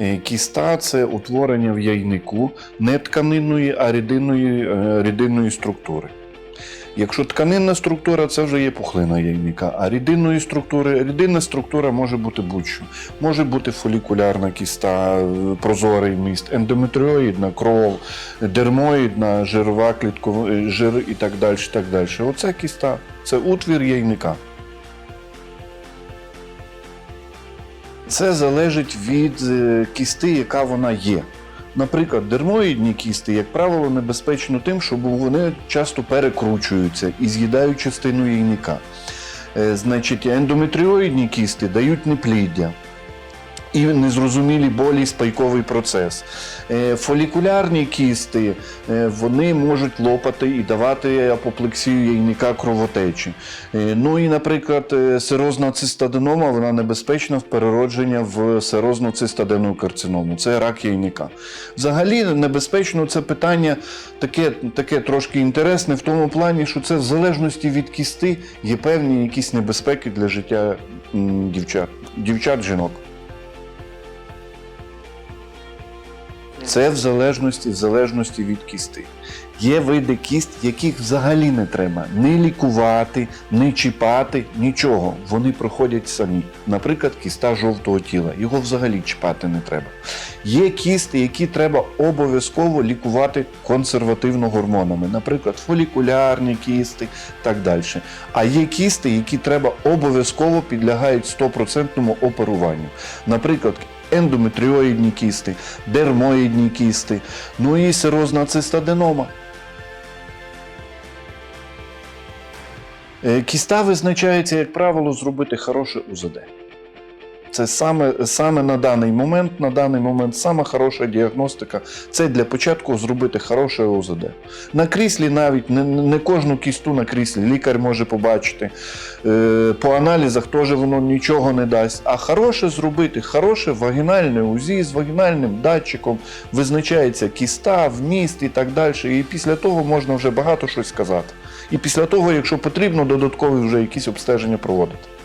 Е, Кіста це утворення в яйнику не тканинної, а рідинної, е, рідинної структури. Якщо тканинна структура, це вже є пухлина яйника, а рідинної структури, рідинна структура може бути будь-що. Може бути фолікулярна кіста, е, прозорий міст, ендометріоїдна, кров, дермоїдна, жирова кліткова, е, жир і так далі. Так далі. Оце кіста, це утвір яйника. Це залежить від е, кісти, яка вона є. Наприклад, дермоїдні кісти, як правило, небезпечно тим, що вони часто перекручуються і з'їдають частину яйника. Е, Значить, ендометріоїдні кісти дають непліддя і незрозумілі болі, спайковий процес. Е, Фолікулярні кісти е, вони можуть лопати і давати апоплексію яйника кровотечі. Е, Ну і, наприклад, сирозна цистаденома вона небезпечна в переродження в сирозну цистадену карциному. Це рак яйника. Взагалі небезпечно це питання таке, таке трошки інтересне в тому плані, що це в залежності від кісти є певні якісь небезпеки для життя дівчат, дівчат, жінок. Це в залежності, в залежності від кісти. Є види кіст, яких взагалі не треба не лікувати, не чіпати, нічого. Вони проходять самі. Наприклад, кіста жовтого тіла. Його взагалі чіпати не треба. Є кісти, які треба обов'язково лікувати консервативно гормонами, наприклад, фолікулярні кісти так далі. А є кісти, які треба обов'язково підлягають 100% оперуванню. Наприклад, ендометріоїдні кісти, дермоїдні кісти, ну і сирозна цистаденома. Е, Кіста визначається, як правило, зробити хороше УЗД. Це саме, саме на даний момент, на даний момент сама хороша діагностика. Це для початку зробити хороше УЗД. На кріслі навіть не, не кожну кісту на кріслі лікар може побачити. Е, По аналізах теж воно нічого не дасть. А хороше зробити, хороше вагінальне УЗІ з вагінальним датчиком, визначається кіста, вміст і так далі. І після того можна вже багато щось сказати. І після того, якщо потрібно, додаткові вже якісь обстеження проводити.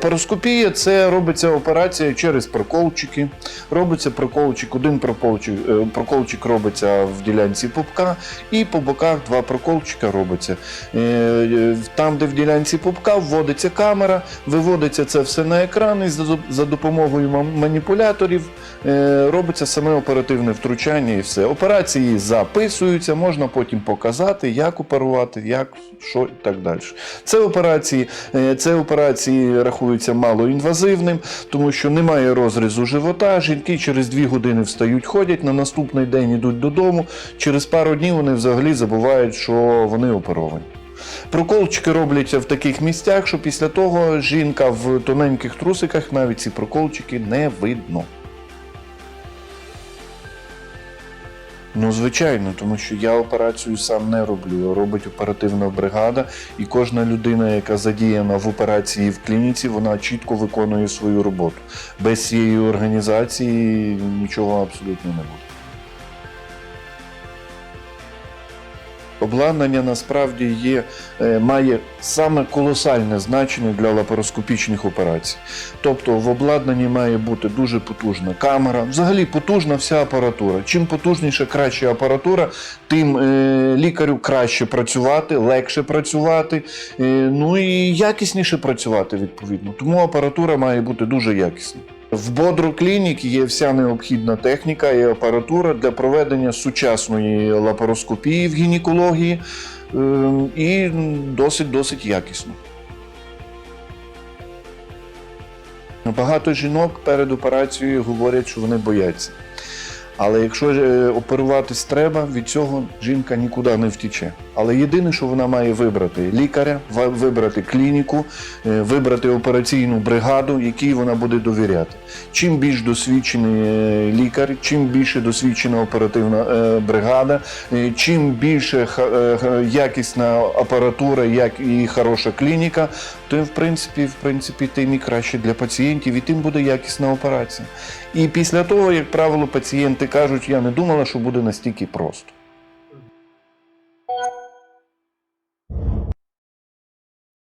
Лапароскопія це робиться операція через проколчики. Робиться проколчик, один проколчик, е, проколчик робиться в ділянці пупка, і по боках два проколчика робиться. Е, е, Там, де в ділянці пупка, вводиться камера, виводиться це все на екран і за- допомогою маніпуляторів робиться саме оперативне втручання і все. Операції записуються, можна потім показати, як оперувати, як, що і так далі. Це операції, це операції рахуються малоінвазивним, тому що немає розрізу живота. Жінки через дві години встають, ходять, на наступний день йдуть додому. Через пару днів вони взагалі забувають, що вони оперовані. Проколчики робляться в таких місцях, що після того жінка в тоненьких трусиках навіть ці проколчики не видно. Ну, звичайно, тому що я операцію сам не роблю. Робить оперативна бригада, і кожна людина, яка задіяна в операції в клініці, вона чітко виконує свою роботу. Без цієї організації нічого абсолютно не буде. Обладнання насправді є, е, має саме колосальне значення для лапароскопічних операцій. Тобто в обладнанні має бути дуже потужна камера, взагалі потужна вся апаратура. Чим потужніша, краща апаратура, тим е, лікарю краще працювати, легше працювати, е, ну і якісніше працювати відповідно. Тому апаратура має бути дуже якісна. В Бодру Клінік є вся необхідна техніка і апаратура для проведення сучасної лапароскопії в гінекології е, і досить досить якісно. Багато жінок перед операцією говорять, що вони бояться. Але якщо е, оперуватись треба, від цього жінка нікуди не втіче. Але єдине, що вона має вибрати лікаря, вибрати клініку, е, вибрати операційну бригаду, якій вона буде довіряти. Чим більш досвідчений е, лікар, чим більше досвідчена оперативна бригада, чим більше якісна апаратура, як і хороша клініка, то в принципі, в принципі, тим і краще для пацієнтів, і тим буде якісна операція. І після того, як правило, пацієнти кажуть, я не думала, що буде настільки просто.